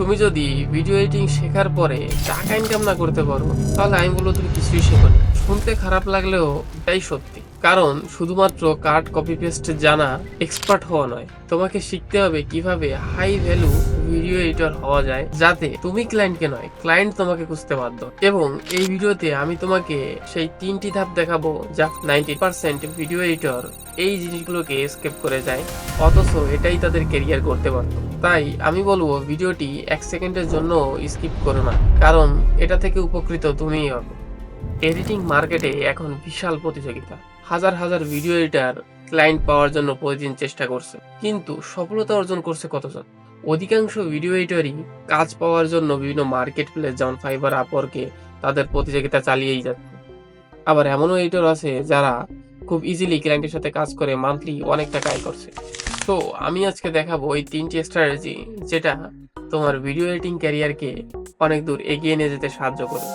তুমি যদি video editing শেখার পরে টাকা ইনকাম না করতে পারো, তাহলে আমি বলব তুমি কিছুই শেখো শুনতে খারাপ লাগলেও এটাই সত্যি। কারণ শুধুমাত্র কার্ড কপি পেস্ট জানা এক্সপার্ট হওয়া নয়। তোমাকে শিখতে হবে কীভাবে হাই ভ্যালু ভিডিও এডিটর হওয়া যায়, যাতে তুমি ক্লায়েন্টকে নয় ক্লায়েন্ট তোমাকে খুঁজতে বাধ্য। এবং এই ভিডিওতে আমি তোমাকে সেই তিনটি ধাপ দেখাবো যা নাইনটি পার্সেন্ট ভিডিও এডিটর এই জিনিসগুলোকে স্কেপ করে যায়, অথচ এটাই তাদের কেরিয়ার করতে পারত। তাই আমি বলব ভিডিওটি এক সেকেন্ডের জন্য স্কিপ করো না, কারণ এটা থেকে উপকৃত তুমিই হবে। এডিটিং মার্কেটে এখন বিশাল প্রতিযোগিতা। হাজার হাজার ভিডিও এডিটার ক্লায়েন্ট পাওয়ার জন্য প্রতিদিন চেষ্টা করছে। কিন্তু সফলতা অর্জন করছে কতজন? অধিকাংশ ভিডিও এডিটরই কাজ পাওয়ার জন্য বিভিন্ন মার্কেট প্লেস যেমন ফাইবার আপওয়ার্কে তাদের প্রতিযোগিতা চালিয়েই যাচ্ছে। আবার এমনও এডিটর আছে যারা খুব ইজিলি ক্লায়েন্টের সাথে কাজ করে মান্থলি অনেক টাকা আয় করছে। তো আমি আজকে দেখাবো এই তিনটি স্ট্র্যাটেজি যেটা তোমার ভিডিও এডিটিং ক্যারিয়ারকে অনেক দূর এগিয়ে নিয়ে যেতে সাহায্য করবে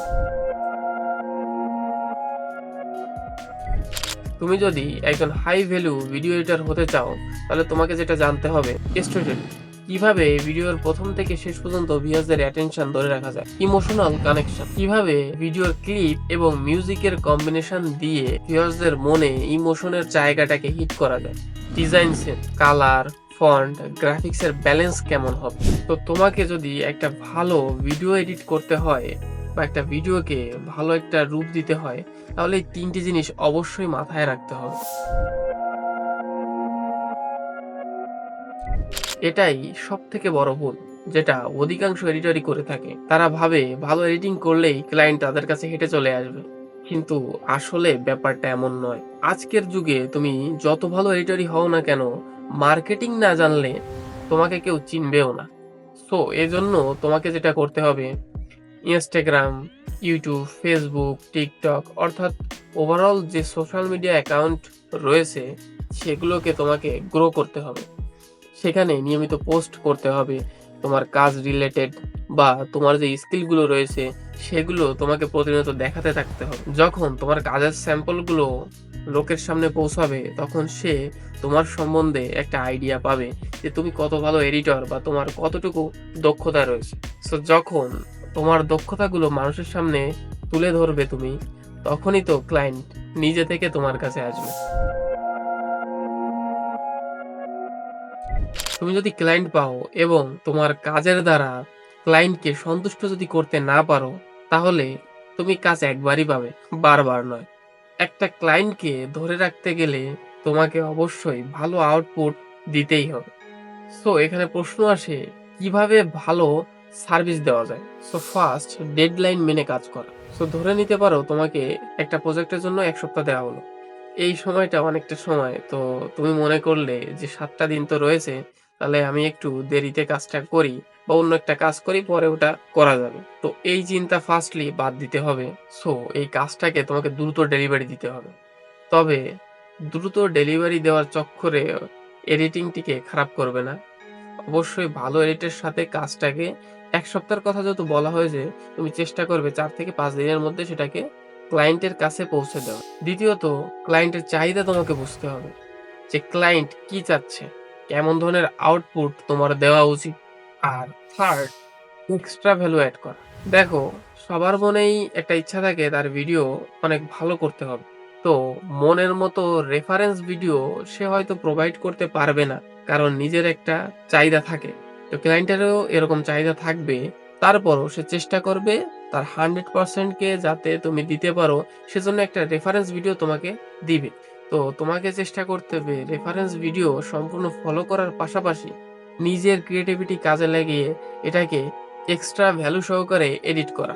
তুমি যদি একজন হাই ভ্যালু ভিডিও এডিটর হতে চাও, তাহলে তোমাকে যেটা জানতে হবে স্টুডেন্ট কীভাবে ভিডিওর প্রথম থেকে শেষ পর্যন্ত ভিউয়ার্সদের অ্যাটেনশন ধরে রাখা যায়? ইমোশনাল কানেকশন কীভাবে ভিডিওর ক্লিপ এবং মিউজিকের কম্বিনেশন দিয়ে ভিউয়ার্সদের মনে ইমোশনের জায়গাটাকে হিট করা যায়? ডিজাইন সেট কালার ফন্ট গ্রাফিক্সের ব্যালেন্স কেমন হবে? তো তোমাকে যদি একটা ভালো ভিডিও এডিট করতে হয় বা একটা ভিডিওকে ভালো একটা রূপ দিতে হয় তাহলে এই তিনটি জিনিস অবশ্যই মাথায় রাখতে হবে। এটাই সব থেকে বড় ভুল, যেটা অধিকাংশ এডিটরই করে থাকে। তারা ভাবে ভালো এডিটিং করলেই ক্লায়েন্ট তাদের কাছে হেঁটে চলে আসবে। কিন্তু আসলে ব্যাপারটা এমন নয়। আজকের যুগে তুমি যত ভালো এডিটরই হও না কেন, মার্কেটিং না জানলে তোমাকে কেউ চিনবেও না। সো এজন্য তোমাকে যেটা করতে হবে ইনস্টাগ্রাম ইউটিউব ফেসবুক টিকটক অর্থাৎ ওভারঅল যে সোশ্যাল মিডিয়া অ্যাকাউন্ট রয়েছে, সেগুলোকে তোমাকে গ্রো করতে হবে। সেখানে নিয়মিত পোস্ট করতে হবে, তোমার কাজ রিলেটেড বা তোমার যে স্কিলগুলো রয়েছে, সেগুলো তোমাকে প্রতিনিয়ত দেখাতে থাকতে হবে। যখন তোমার কাজের স্যাম্পলগুলো লোকের সামনে পৌঁছাবে, তখন সে তোমার সম্বন্ধে একটা আইডিয়া পাবে যে তুমি কত ভালো এডিটর বা তোমার কতটুকু দক্ষতা রয়েছে। সো যখন তোমার দক্ষতাগুলো মানুষের সামনে তুলে ধরবে তুমি, তখনই তো ক্লায়েন্ট নিজে থেকে তোমার কাছে আসবে। তুমি যদি ক্লায়েন্ট পাও এবং তোমার কাজের দ্বারা ক্লায়েন্টকে সন্তুষ্ট যদি করতে না পারো, তাহলে তুমি কাজ একবারই পাবে, বারবার নয়। একটা ক্লায়েন্টকে ধরে রাখতে গেলে তোমাকে অবশ্যই ভালো আউটপুট দিতেই হবে। সো এখানে প্রশ্ন আসে, কীভাবে ভালো সার্ভিস দেওয়া যায়। সো ফার্স্ট ডেডলাইন মেনে কাজ করা। সো ধরে নিতে পারো, তোমাকে একটা প্রজেক্টের জন্য এক সপ্তাহ দেওয়া হলো। এই সময়টা অনেকটা সময়, তো তুমি মনে করলে যে সাতটা দিন তো রয়েছে, তাহলে আমি একটু দেরিতে কাজটা করি বা অন্য একটা কাজ করি, পরে ওটা করা যাবে। তো এই চিন্তা ফার্স্টলি বাদ দিতে হবে। সো এই কাজটাকে তোমাকে দ্রুত ডেলিভারি দিতে হবে। তবে দ্রুত ডেলিভারি দেওয়ার চক্করে এডিটিংটিকে খারাপ করবে না। অবশ্যই ভালো এডিটের সাথে কাজটাকে এক সপ্তাহের কথা যেহেতু বলা হয়েছে, তুমি চেষ্টা করবে চার থেকে পাঁচ দিনের মধ্যে সেটাকে ক্লায়েন্টের কাছে পৌঁছে দেওয়া দ্বিতীয়ত ক্লায়েন্টের চাহিদা তোমাকে বুঝতে হবে যে ক্লায়েন্ট কি চাচ্ছে, কেমন ধরনের আউটপুট তোমার দেওয়া উচিত, আর থার্ড এক্সট্রা ভ্যালু অ্যাড করা। দেখো, সবার মনেই একটা ইচ্ছা থাকে তার ভিডিও অনেক ভালো করতে হবে। তো মনের মতো রেফারেন্স ভিডিও সে হয়তো প্রোভাইড করতে পারবে না, কারণ নিজের একটা চাহিদা থাকে। তো ক্লায়েন্টেরও এরকম চাহিদা থাকবে, তারপরও সে চেষ্টা করবে তার হান্ড্রেড পার্সেন্টকে যাতে তুমি দিতে পারো, সেজন্য একটা রেফারেন্স ভিডিও তোমাকে দিবে। তো তোমাকে চেষ্টা করতে হবে রেফারেন্স ভিডিও সম্পূর্ণ ফলো করার পাশাপাশি নিজের ক্রিয়েটিভিটি কাজে লাগিয়ে এটাকে এক্সট্রা ভ্যালু সহকারে এডিট করা।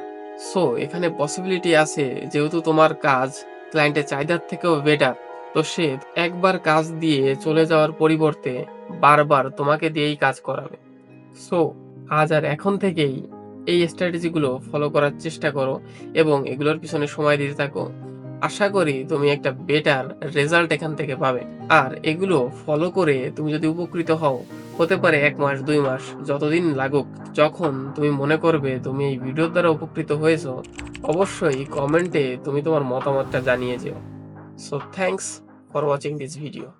সো এখানে পসিবিলিটি আছে যেহেতু তোমার কাজ ক্লায়েন্টের চাহিদার থেকেও বেটার তো সে একবার কাজ দিয়ে চলে যাওয়ার পরিবর্তে বারবার তোমাকে দিয়েই কাজ করাবে। সো আজ আর এখন থেকেই এই স্ট্র্যাটেজিগুলো ফলো করার চেষ্টা করো এবং এগুলোর পিছনে সময় দিতে থাকো। আশা করি তুমি একটা বেটার রেজাল্ট এখান থেকে পাবে। আর এগুলো ফলো করে তুমি যদি উপকৃত হও, হতে পারে এক মাস, দুই মাস, যতদিন লাগুক, যখন তুমি মনে করবে তুমি এই ভিডিওর দ্বারা উপকৃত হয়েছো, অবশ্যই কমেন্টে তুমি তোমার মতামতটা জানিয়ে যেও। So thanks for watching this video